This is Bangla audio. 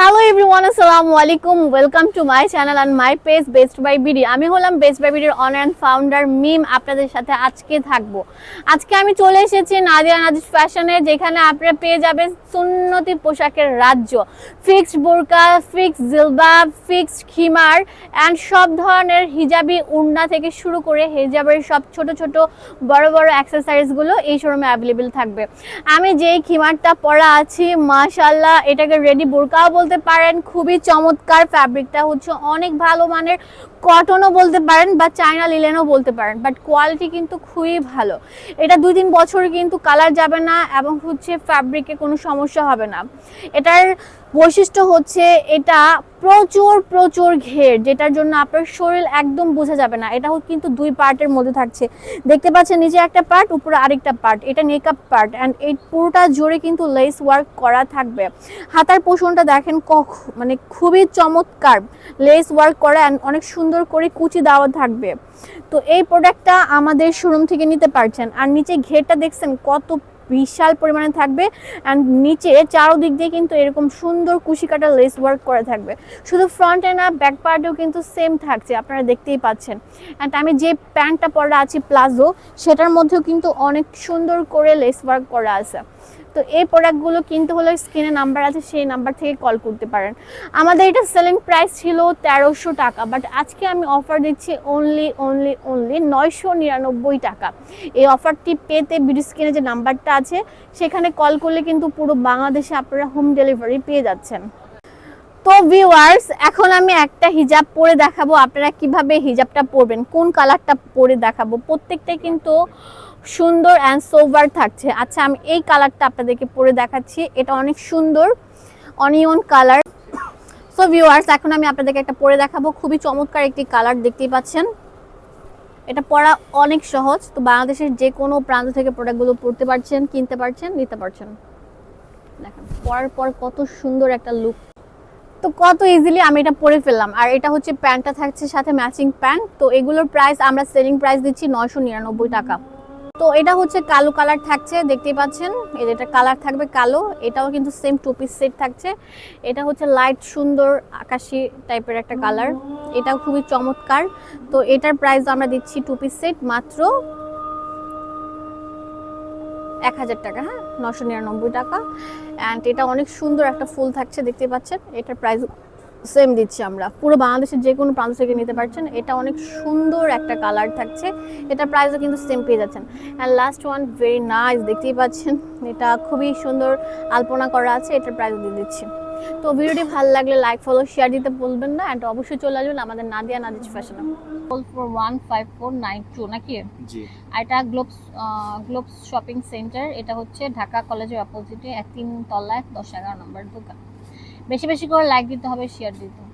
হ্যালো এভরিওয়ান আসসালামু আলাইকুম welcome to my channel and my page Best Buy BD আমি হলাম বেস্ট বাই বিডির অনার অ্যান্ড ফাউন্ডার মিম আপনাদের সাথে আজকে থাকব। আজকে আমি চলে এসেছি নাদিয়া নাজিস ফ্যাশনে যেখানে আপনারা পেয়ে যাবেন সুন্নতি পোশাকের রাজ্য। ফিক্সড বোরকা ফিক্সড জিলবাব ফিক্সড খিমার অ্যান্ড সব ধরনের হিজাবি উন্না থেকে শুরু করে হিজাবের সব ছোট ছোট বড় বড় অ্যাক্সেসরিজগুলো এই শোরুমে অ্যাভেলেবেল থাকবে। আমি যেই খিমারটা পরা আছি মাশাল্লাহ এটাকে রেডি বোরকাও বলতে পারেন খুবই চমৎকার ফ্যাব্রিকটা হচ্ছে অনেক ভালো মানের কটনও বলতে পারেন বা চায়না লিলেনও বলতে পারেন বাট কোয়ালিটি কিন্তু খুবই ভালো। এটা দুই তিন বছর কিন্তু কালার যাবে না এবং হচ্ছে ফ্যাব্রিকে কোনো সমস্যা হবে না। এটার বৈশিষ্ট্য হচ্ছে এটা প্রচুর প্রচুর ঘের, যেটার জন্য আপনার শরীর একদম বোঝা যাবে না। এটা কিন্তু দুই পার্টের মধ্যে থাকছে। দেখতে পাচ্ছেন নিচে একটা পার্ট উপরে আরেকটা পার্ট এটা নেকআপ পার্ট অ্যান্ড এই পুরোটা জুড়ে কিন্তু লেস ওয়ার্ক করা থাকবে। হাতার পোষণটা দেখেন কখ- মানে খুবই চমৎকার। লেস ওয়ার্ক করা অ্যান্ড অনেক সুন্দর করে কুচি দেওয়া থাকবে। তো এই প্রোডাক্টটা আমাদের শোরুম থেকে নিতে পারছেন। আর নিচে ঘেরটা দেখছেন, কত বিশাল পরিমাণে থাকবে। অ্যান্ড নিচে চারোদিক দিয়ে কিন্তু এরকম সুন্দর কুশি কাটা লেস ওয়ার্ক করা থাকবে। শুধু ফ্রন্টে না ব্যাক পার্টেও কিন্তু সেম থাকছে, আপনারা দেখতেই পাচ্ছেন। অ্যান্ড আমি যে প্যান্টটা পরা আছি প্লাজো সেটার মধ্যেও কিন্তু অনেক সুন্দর করে লেস ওয়ার্ক করা আছে। তো এই প্রোডাক্টগুলো কিনতে হলে স্ক্রিনে নাম্বার আছে, সেই নাম্বার থেকে কল করতে পারেন। আমাদের এটা সেলিং প্রাইস ছিল তেরোশো টাকা বাট আজকে আমি অফার দিচ্ছি অনলি অনলি অনলি নয়শো নিরানব্বই টাকা। এই অফারটি পেতে বিডি স্ক্রিনে যে নাম্বারটা আছে, সেখানে কল করলে কিন্তু পুরো বাংলাদেশে আপনারা হোম ডেলিভারি পেয়ে যাচ্ছেন। তো ভিউয়ার্স এখন আমি একটা হিজাব পরে দেখাবো। আপনারা কীভাবে হিজাবটা পরবেন, কোন কালারটা পরে দেখাবো প্রত্যেকটাই কিন্তু সুন্দর অ্যান্ড সোভার থাকছে। আচ্ছা আমি এই কালারটা আপনাদেরকে পরে দেখাচ্ছি। এটা অনেক সুন্দর অনিয়ন কালার সো ভিউয়ার্স এখন আমি আপনাদেরকে একটা পরে দেখাবো। খুবই চমৎকার একটি কালার দেখতেই পাচ্ছেন। এটা পরা অনেক সহজ। তো বাংলাদেশের যে কোনো প্রান্ত থেকে প্রোডাক্টগুলো পড়তে পারছেন, কিনতে পারছেন, নিতে পারছেন। দেখেন, পরার পর কত সুন্দর একটা লুক তো কত ইজিলি আমি এটা পরে ফেললাম। আর এটা হচ্ছে প্যান্টটা থাকছে সাথে ম্যাচিং প্যান্ট। তো এগুলোর প্রাইস আমরা সেলিং প্রাইস দিচ্ছি নয়শো নিরানব্বই টাকা। তো এটা হচ্ছে কালো কালার থাকছে, দেখতেই পাচ্ছেন? যে এটা কালার থাকবে কালো, এটাও কিন্তু সেম টু পিস সেট থাকছে। এটা হচ্ছে লাইট সুন্দর, আকাশি টাইপের একটা কালার এটাও খুবই চমৎকার। তো এটার প্রাইস আমরা দিচ্ছি টু পিস সেট মাত্র এক হাজার টাকা হ্যাঁ? নশো নিরানব্বই টাকা। অ্যান্ড এটা অনেক সুন্দর একটা ফুল থাকছে, দেখতে পাচ্ছেন? এটার প্রাইস সেম দিচ্ছি আমরা। পুরো বাংলাদেশের যে কোনো প্রান্ত থেকে নিতে পারছেন। এটা অনেক সুন্দর একটা কালার থাকছে। এটা প্রাইসও কিন্তু সেম পেয়ে যাচ্ছেন। And last one very nice দেখতেই পাচ্ছেন? এটা খুবই সুন্দর আলপনা করা আছে। এটার প্রাইস দিয়ে দিচ্ছি। তো ভিডিওটি ভালো লাগলে লাইক ফলো শেয়ার দিতে বলবেন না অ্যান্ড অবশ্যই চলে আসবেন আমাদের Nadia Nadiz fashion four one five four nine two নাকি? জি। আর এটা গ্লোবস গ্লোবস শপিং সেন্টার এটা হচ্ছে ঢাকা কলেজের অপোজিটে এক তিন তলায় দশ এগারো নম্বর দোকান। বেশি বেশি করে লাইক দিতে হবে শেয়ার দিতে হবে।